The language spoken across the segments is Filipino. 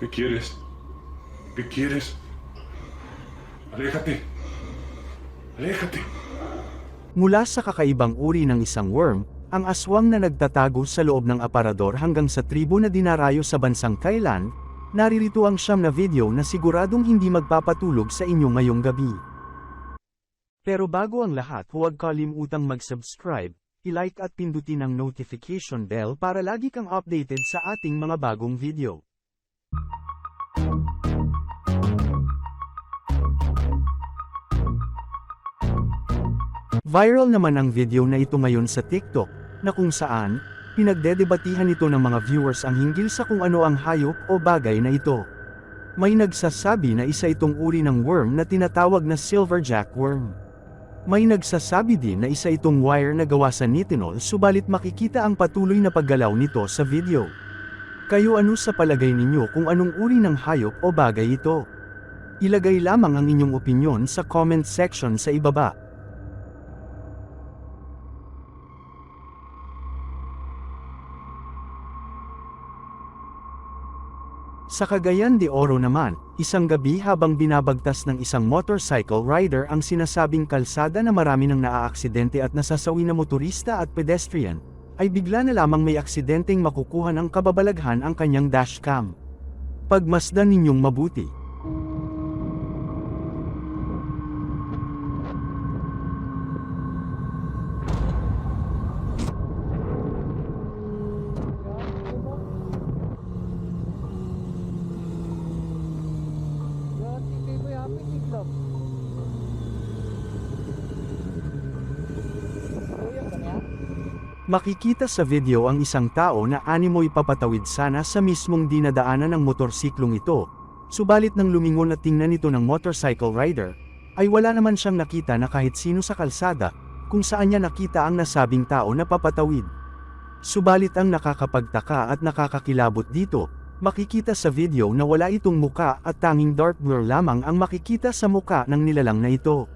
¿Qué quieres? ¿Qué quieres? Aléjate. Aléjate. Mula sa kakaibang uri ng isang worm, ang aswang na nagtatago sa loob ng aparador hanggang sa tribo na dinarayo sa bansang Thailand, naririto ang siyam na video na siguradong hindi magpapatulog sa inyo ngayong gabi. Pero bago ang lahat huwag kalimutang mag-subscribe, i-like at pindutin ang notification bell para lagi kang updated sa ating mga bagong video. Viral naman ang video na ito ngayon sa TikTok, na kung saan, pinagdedebatihan ito ng mga viewers ang hinggil sa kung ano ang hayop o bagay na ito. May nagsasabi na isa itong uri ng worm na tinatawag na silverjack worm. May nagsasabi din na isa itong wire na gawa sa nitinol subalit makikita ang patuloy na paggalaw nito sa video. Kayo ano sa palagay ninyo kung anong uri ng hayop o bagay ito? Ilagay lamang ang inyong opinyon sa comment section sa ibaba. Sa Cagayan de Oro naman, isang gabi habang binabagtas ng isang motorcycle rider ang sinasabing kalsada na marami ng naaaksidente at nasasawi na motorista at pedestrian, ay bigla na lamang may aksidenteng makukuha ng kababalaghan ang kanyang dashcam. Pagmasdan ninyong mabuti. Makikita sa video ang isang tao na animoy papatawid sana sa mismong dinadaanan ng motorsiklong ito. Subalit nang lumingon at tingnan ito ng motorcycle rider, ay wala naman siyang nakita na kahit sino sa kalsada, kung saan niya nakita ang nasabing tao na papatawid. Subalit ang nakakapagtaka at nakakakilabot dito, makikita sa video na wala itong muka at tanging dark blur lamang ang makikita sa muka ng nilalang na ito.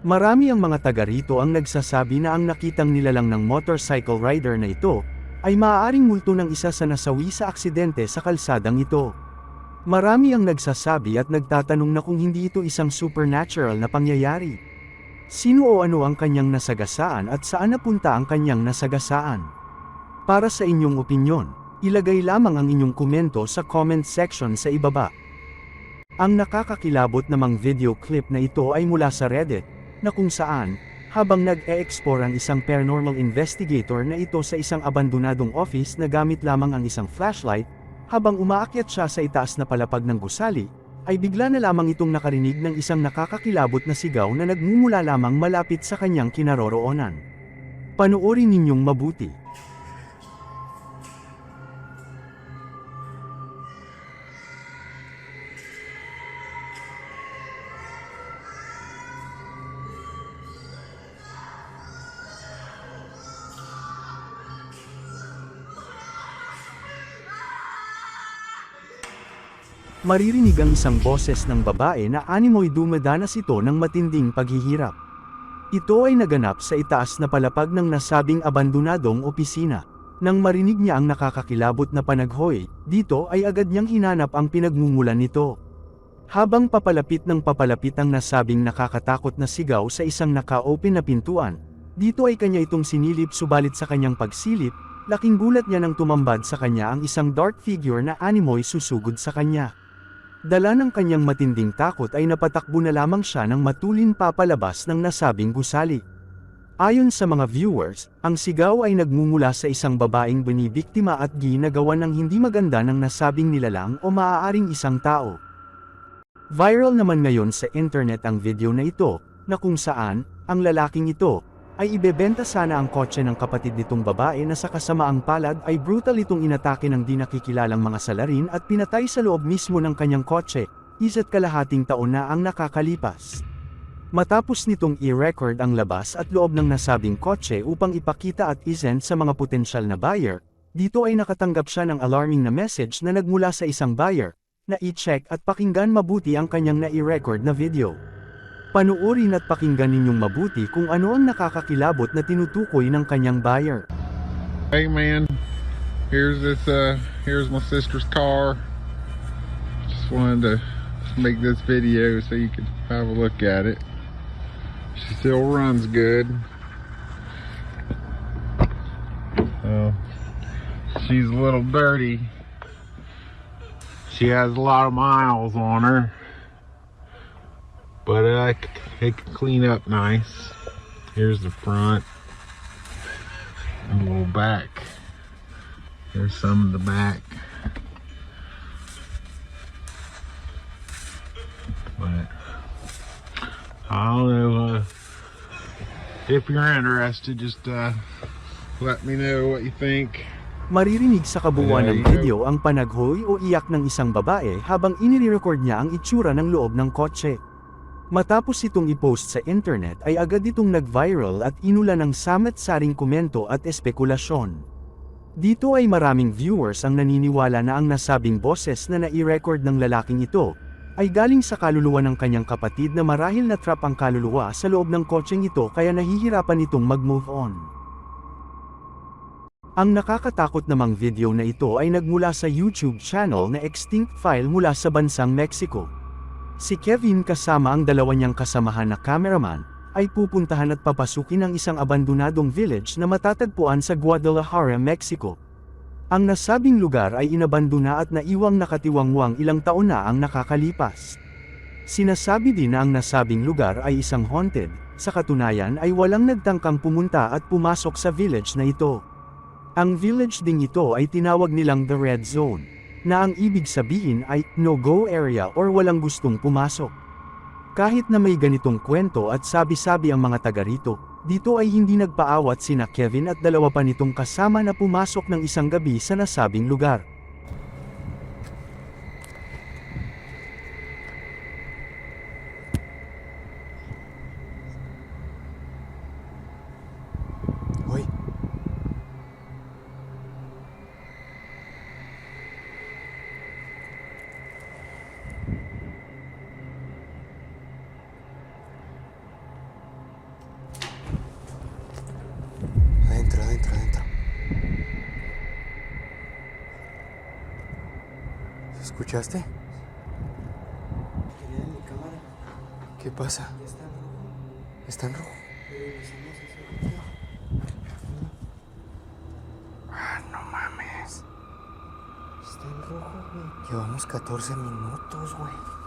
Marami ang mga taga rito ang nagsasabi na ang nakitang nilalang ng motorcycle rider na ito, ay maaaring multo ng isa sa nasawi sa aksidente sa kalsadang ito. Marami ang nagsasabi at nagtatanong na kung hindi ito isang supernatural na pangyayari. Sino o ano ang kanyang nasagasaan at saan napunta ang kanyang nasagasaan? Para sa inyong opinyon, ilagay lamang ang inyong komento sa comment section sa ibaba. Ang nakakakilabot namang video clip na ito ay mula sa Reddit, na kung saan, habang nag-e-explore ang isang paranormal investigator na ito sa isang abandonadong office na gamit lamang ang isang flashlight, habang umaakyat siya sa itaas na palapag ng gusali, ay bigla na lamang itong nakarinig ng isang nakakakilabot na sigaw na nagmumula lamang malapit sa kanyang kinaroroonan. Panoorin ninyong mabuti. Maririnig ang isang boses ng babae na animoy dumadanas ito ng matinding paghihirap. Ito ay naganap sa itaas na palapag ng nasabing abandonadong opisina. Nang marinig niya ang nakakakilabot na panaghoy, dito ay agad niyang hinanap ang pinagmumulan nito. Habang papalapit ng papalapit ang nasabing nakakatakot na sigaw sa isang naka-open na pintuan, dito ay kanya itong sinilip subalit sa kanyang pagsilip, laking gulat niya nang tumambad sa kanya ang isang dark figure na animoy susugod sa kanya. Dala ng kanyang matinding takot ay napatakbo na lamang siya ng matulin papalabas ng nasabing gusali. Ayon sa mga viewers, ang sigaw ay nagmumula sa isang babaeng binibiktima at ginagawa ng hindi maganda ng nasabing nilalang o maaaring isang tao. Viral naman ngayon sa internet ang video na ito, na kung saan, ang lalaking ito, ay ibebenta sana ang kotse ng kapatid nitong babae na sa kasamaang palad ay brutal itong inatake ng di nakikilalang mga salarin at pinatay sa loob mismo ng kanyang kotse, isa't kalahating taon na ang nakakalipas. Matapos nitong i-record ang labas at loob ng nasabing kotse upang ipakita at isend sa mga potensyal na buyer, dito ay nakatanggap siya ng alarming na message na nagmula sa isang buyer, na i-check at pakinggan mabuti ang kanyang nai-record na video. Panuorin at pakinggan ninyong mabuti kung ano ang nakakakilabot na tinutukoy ng kanyang buyer. Hey man, here's this uh here's my sister's car. Just wanted to make this video so you could have a look at it. She still runs good. Uh, she's a little dirty. She has a lot of miles on her. But uh, it can clean up nice. Here's the front a little back. There's some of the back. But I don't know uh, if you're interested. Just uh, let me know what you think. Maririnig sa kabuuan ng video ang panaghoy o iyak ng isang babae habang inire-record niya ang itsura ng loob ng kotse. Matapos itong i-post sa internet ay agad itong nag-viral at inula ng samat-saring komento at espekulasyon. Dito ay maraming viewers ang naniniwala na ang nasabing boses na nai-record ng lalaking ito, ay galing sa kaluluwa ng kanyang kapatid na marahil na trap ang kaluluwa sa loob ng kotseng ito kaya nahihirapan itong mag-move on. Ang nakakatakot namang video na ito ay nagmula sa YouTube channel na Extinct File mula sa bansang Mexico. Si Kevin kasama ang dalawa niyang kasamahan na cameraman, ay pupuntahan at papasukin ang isang abandonadong village na matatagpuan sa Guadalajara, Mexico. Ang nasabing lugar ay inabandona at naiwang nakatiwangwang ilang taon na ang nakakalipas. Sinasabi din na ang nasabing lugar ay isang haunted, sa katunayan ay walang nagtangkang pumunta at pumasok sa village na ito. Ang village ding ito ay tinawag nilang the Red Zone, na ang ibig sabihin ay no-go area or walang gustong pumasok. Kahit na may ganitong kwento at sabi-sabi ang mga taga rito, dito ay hindi nagpaawat sina Kevin at dalawa pa nitong kasama na pumasok ng isang gabi sa nasabing lugar. ¿Escuchaste? ¿Qué pasa? Está en rojo. Ah, no mames. Está en rojo, güey. Llevamos 14 minutos, güey.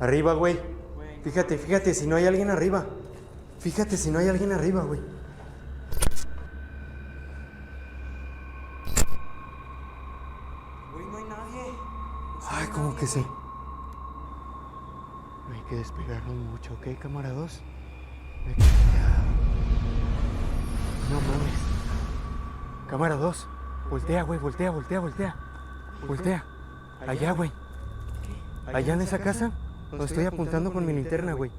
Arriba, güey. Fíjate, fíjate si no hay alguien arriba. Fíjate si no hay alguien arriba, güey. Güey, no hay nadie. Ay, como que sí. Hay que despegarnos mucho, ¿ok, camarados? Hay que- No mames. Cámara 2. Voltea, güey, voltea, voltea, voltea. Voltea. Allá, güey. Allá en esa casa, estoy apuntando con mi linterna, güey.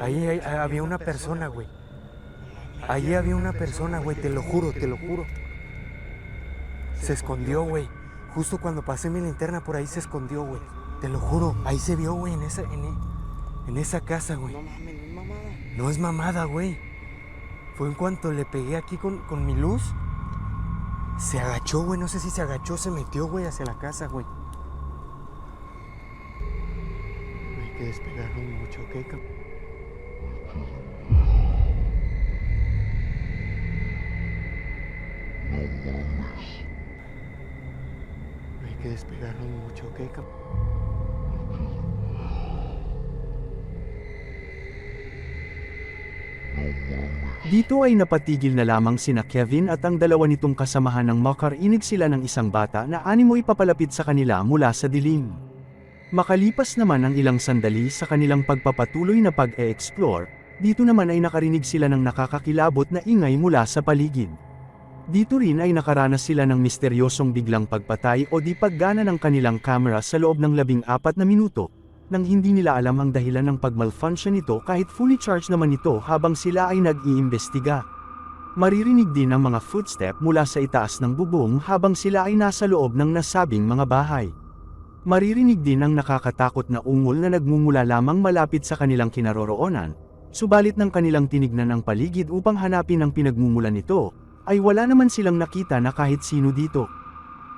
Ahí había una persona, güey. Ahí había una persona, güey, te lo juro, te lo juro. Se escondió, güey. Justo cuando pasé mi linterna por ahí se escondió, güey. Te lo juro. Ahí se vio, güey, en esa, en, e- en esa casa, güey. No mames, no es mamada. No es mamada, güey. Fue en cuanto le pegué aquí con, con mi luz. Se agachó, güey. No sé si se agachó, se metió, güey, hacia la casa, güey. Que despegarnos mucho, ¿ok? cam- Hay que despegarnos mucho, ¿ok? Dito ay napatigil na lamang sina Kevin at ang dalawa nitong kasamahan ng makarinig sila ng isang bata na animo papalapit sa kanila mula sa dilim. Makalipas naman ang ilang sandali sa kanilang pagpapatuloy na pag-e-explore, dito naman ay nakarinig sila ng nakakakilabot na ingay mula sa paligid. Dito rin ay nakaranas sila ng misteryosong biglang pagpatay o di paggana ng kanilang camera sa loob ng labing apat na minuto, nang hindi nila alam ang dahilan ng pagmalfunction nito kahit fully charged naman ito habang sila ay nag-iimbestiga. Maririnig din ang mga footstep mula sa itaas ng bubong habang sila ay nasa loob ng nasabing mga bahay. Maririnig din ang nakakatakot na ungol na nagmumula lamang malapit sa kanilang kinaroroonan, subalit ng kanilang tinignan ang paligid upang hanapin ang pinagmumulan nito, ay wala naman silang nakita na kahit sino dito.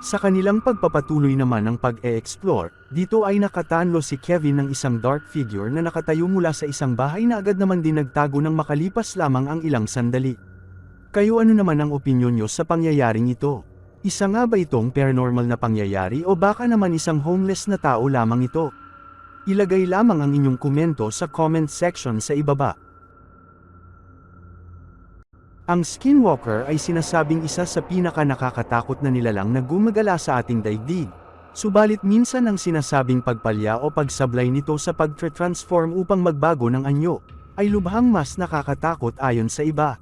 Sa kanilang pagpapatuloy naman ng pag-e-explore, dito ay nakatanlo si Kevin ng isang dark figure na nakatayo mula sa isang bahay na agad naman din nagtago ng makalipas lamang ang ilang sandali. Kayo ano naman ang opinyon nyo sa pangyayaring ito? Isa nga ba itong paranormal na pangyayari o baka naman isang homeless na tao lamang ito? Ilagay lamang ang inyong komento sa comment section sa ibaba. Ang skinwalker ay sinasabing isa sa pinaka nakakatakot na nilalang na gumagala sa ating daigdig. Subalit minsan ang sinasabing pagpalya o pagsablay nito sa pagtre-transform upang magbago ng anyo, ay lubhang mas nakakatakot ayon sa iba.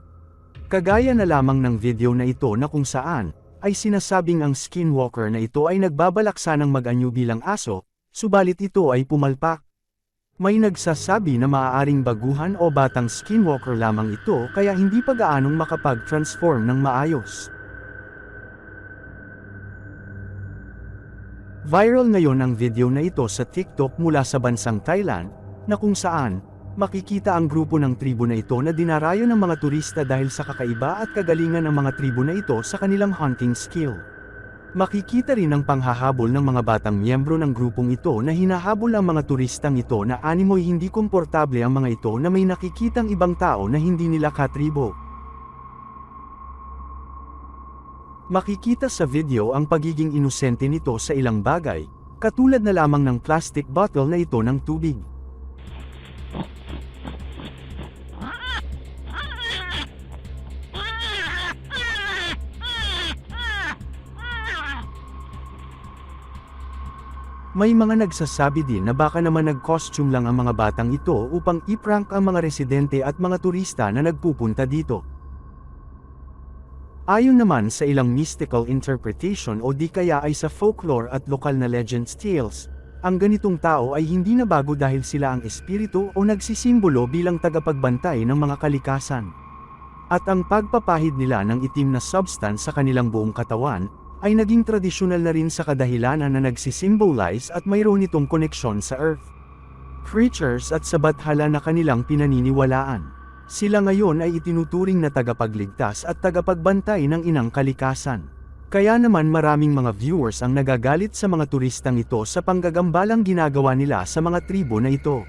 Kagaya na lamang ng video na ito na kung saan, ay sinasabing ang skinwalker na ito ay nagbabalaksa ng mag-anyo bilang aso, subalit ito ay pumalpak. May nagsasabi na maaaring baguhan o batang skinwalker lamang ito kaya hindi pa gaanong makapag-transform ng maayos. Viral ngayon ang video na ito sa TikTok mula sa bansang Thailand, na kung saan, makikita ang grupo ng tribo na ito na dinarayo ng mga turista dahil sa kakaiba at kagalingan ng mga tribo na ito sa kanilang hunting skill. Makikita rin ang panghahabol ng mga batang miyembro ng grupong ito na hinahabol ang mga turistang ito na animoy hindi komportable ang mga ito na may nakikitang ibang tao na hindi nila katribo. Makikita sa video ang pagiging inosente nito sa ilang bagay, katulad na lamang ng plastic bottle na ito ng tubig. May mga nagsasabi din na baka naman nag-costume lang ang mga batang ito upang iprank ang mga residente at mga turista na nagpupunta dito. Ayon naman sa ilang mystical interpretation o di kaya ay sa folklore at lokal na legends tales, ang ganitong tao ay hindi na bago dahil sila ang espiritu o nagsisimbolo bilang tagapagbantay ng mga kalikasan. At ang pagpapahid nila ng itim na substance sa kanilang buong katawan, ay naging tradisyonal na rin sa kadahilanan na nagsisimbolize at mayroon itong koneksyon sa Earth. Creatures at sa bathala na kanilang pinaniniwalaan. Sila ngayon ay itinuturing na tagapagligtas at tagapagbantay ng inang kalikasan. Kaya naman maraming mga viewers ang nagagalit sa mga turistang ito sa panggagambalang ginagawa nila sa mga tribo na ito.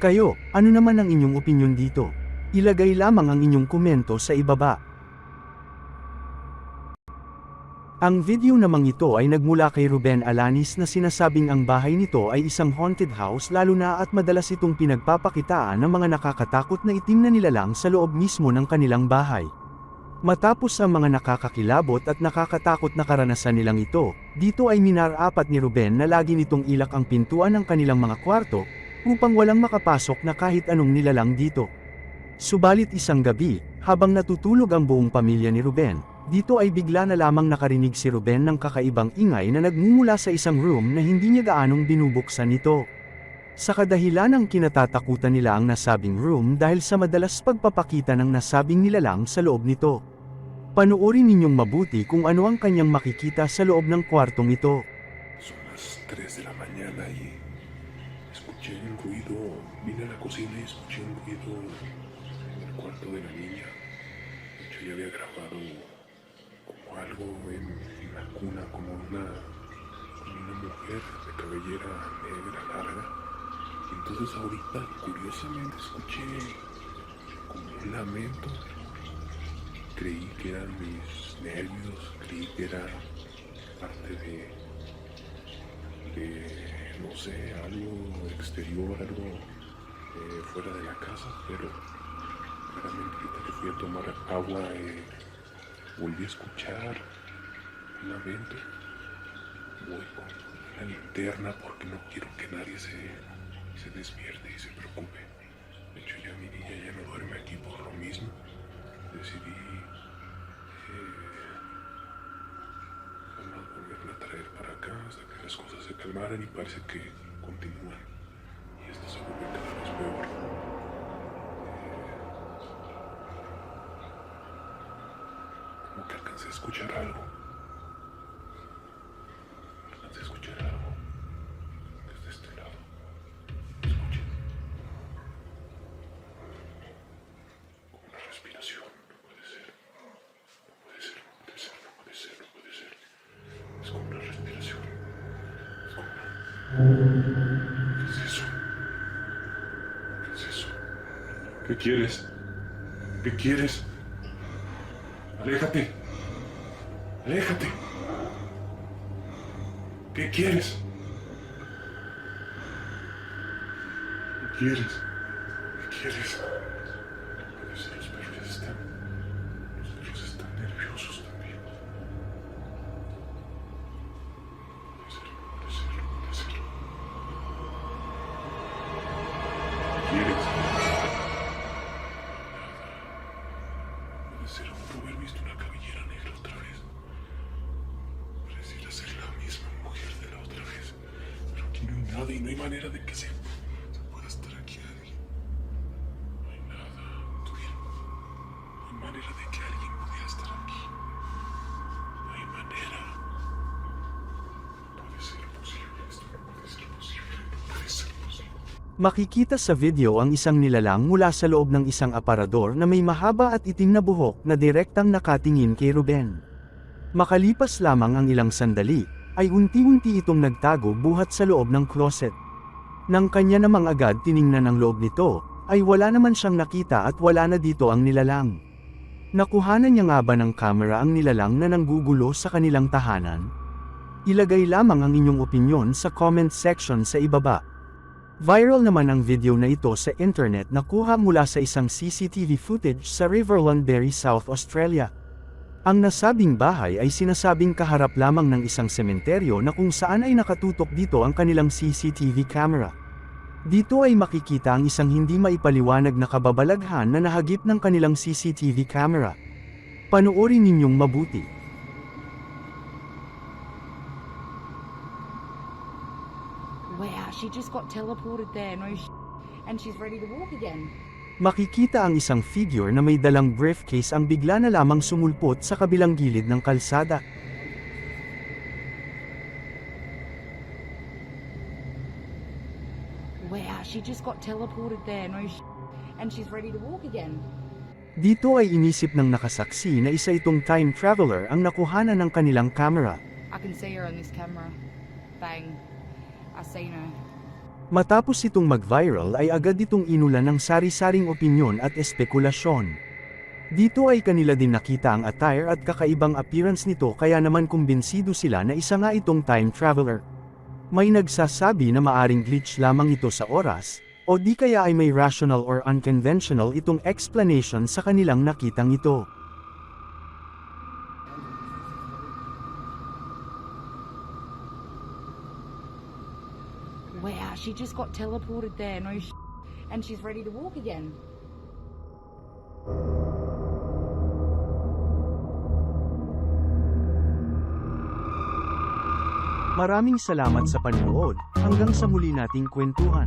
Kayo, ano naman ang inyong opinyon dito? Ilagay lamang ang inyong komento sa ibaba. Ang video namang ito ay nagmula kay Ruben Alanis na sinasabing ang bahay nito ay isang haunted house lalo na at madalas itong pinagpapakitaan ng mga nakakatakot na itim na nilalang sa loob mismo ng kanilang bahay. Matapos ang mga nakakakilabot at nakakatakot na karanasan nilang ito, dito ay minarapat ni Ruben na lagi nitong ilak ang pintuan ng kanilang mga kwarto, upang walang makapasok na kahit anong nilalang dito. Subalit isang gabi, habang natutulog ang buong pamilya ni Ruben, dito ay bigla na lamang nakarinig si Ruben ng kakaibang ingay na nagmumula sa isang room na hindi niya gaanong binubuksan nito. Sa kadahilan ng kinatatakutan nila ang nasabing room dahil sa madalas pagpapakita ng nasabing nilalang sa loob nito. Panuorin ninyong mabuti kung ano ang kanyang makikita sa loob ng kwartong ito. Son las 3 de la mañana y escuché un ruido. Vine a la cocina y escuché un ruido en el cuarto de la niña. Hecho, ya había grabado como algo en la cuna, como una, como una mujer de cabellera negra larga. Y entonces ahorita, curiosamente, escuché como un lamento. Creí que eran mis nervios, creí que era parte de, de, no sé, algo exterior, algo eh, fuera de la casa, pero claramente ahorita que fui a tomar agua eh, volví a escuchar el lamento. Voy con la linterna porque no quiero que nadie se, se despierte y se preocupe. De hecho ya mi niña ya no duerme aquí por lo mismo. Decidí a traer para acá hasta que las cosas se calmaran y parece que continúan. Y esto se vuelve cada vez peor. Eh, como que alcancé a escuchar algo. Alcancé a escuchar algo. Desde este lado. Escuchen. Como una respiración. No puede ser. No puede ser, no puede ser, no puede ser, no puede ser. Es como una respiración. Es como una... ¿Qué es eso? ¿Qué es eso? ¿Qué quieres? ¿Qué quieres? Aléjate. Aléjate. ¿Qué quieres? ¿Qué quieres? ¿Qué quieres? Nada y no hay manera de que se, se pueda estar aquí alguien. No hay nada. Tuviera. No hay manera de que alguien pudiera estar aquí. No hay manera. No puede ser posible. Esto no puede ser posible. No puede ser posible. Makikita sa video ang isang nilalang mula sa loob ng isang aparador na may mahaba at itim na buhok na direktang nakatingin kay Ruben. Makalipas lamang ang ilang sandali, ay unti-unti itong nagtago buhat sa loob ng closet. Nang kanya namang agad tiningnan ang loob nito, ay wala naman siyang nakita at wala na dito ang nilalang. Nakuhanan niya nga ba ng camera ang nilalang na nanggugulo sa kanilang tahanan? Ilagay lamang ang inyong opinyon sa comment section sa ibaba. Viral naman ang video na ito sa internet na kuha mula sa isang CCTV footage sa River Londonderry, South Australia. Ang nasabing bahay ay sinasabing kaharap lamang ng isang sementeryo na kung saan ay nakatutok dito ang kanilang CCTV camera. Dito ay makikita ang isang hindi maipaliwanag na kababalaghan na nahagip ng kanilang CCTV camera. Panoorin ninyong mabuti. Wow, she just got teleported there, no sh- and she's ready to walk again. Makikita ang isang figure na may dalang briefcase ang bigla na lamang sumulpot sa kabilang gilid ng kalsada. Wow, she just got teleported there, no sh- and she's ready to walk again. Dito ay inisip ng nakasaksi na isa itong time traveler ang nakuhanan ng kanilang camera. I can see her on this camera. Bang. I seen her. Matapos itong mag-viral ay agad itong inulan ng sari-saring opinyon at espekulasyon. Dito ay kanila din nakita ang attire at kakaibang appearance nito kaya naman kumbinsido sila na isa nga itong time traveler. May nagsasabi na maaring glitch lamang ito sa oras, o di kaya ay may rational or unconventional itong explanation sa kanilang nakitang ito. Wow, she just got teleported there, no sh- and she's ready to walk again. Maraming salamat sa panonood, hanggang sa muli nating kwentuhan.